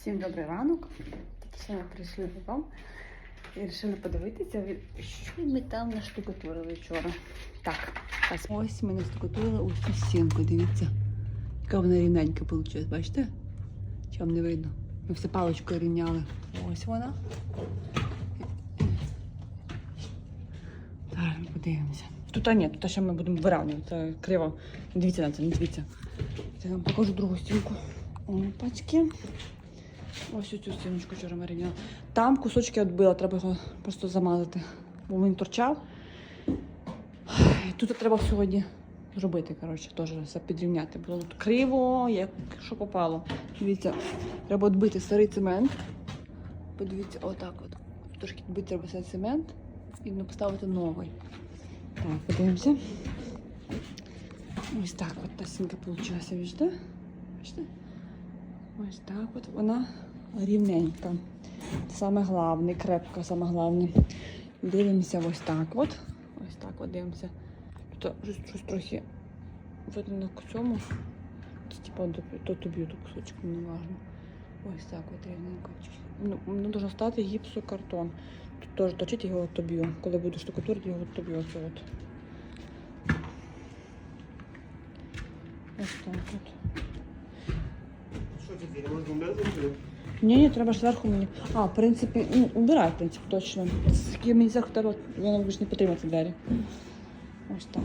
Всім добрий ранок. Тільки ми прийшли додому і вирішили подивитися, що ми там наштукатурили вчора. Так, ось ми наштукатурили ось цю стінку, дивіться. Яка вона рівненька вийшла, бачите? Чи вам не видно? Ми все паличкою рівняли. Ось вона. Зараз ми подивимося. Тут а ні, тут ще ми будемо вирівнювати. Це криво. Дивіться на це, не дивіться. Я вам покажу другу стінку. Опачки. Ось цю стіночку вчора ми рівняли. Там кусочки відбила, треба його просто замазати. Бо він торчав. Тут треба сьогодні зробити, коротше, теж все підрівняти. Було тут криво, як що попало. Дивіться, треба відбити старий цемент. Подивіться, отак от. Трошки відбити треба цей цемент і поставити новий. Так, подивимося. Ось так от та стінка вийшла, бачите? Бачите? Ось так от вона рівненька. Саме головне, крепка, саме головне. Дивимося ось так от. Ось так от дивимося. Тут щось, трохи видно на цьому. Типа то тобі тут кусочок не важно. Ось так от рівненько. Ну, ну, стати гіпсокартон. Тут теж точити його тобі. Коли буду штукатурити, його тобі. Оце от. Ось так от. Ні, ні, треба ж зверху мені. А, в принципі, ну, убирай, в принципі, точно. Скільки мені зверху треба, воно ж не потрібно двері. Ось так.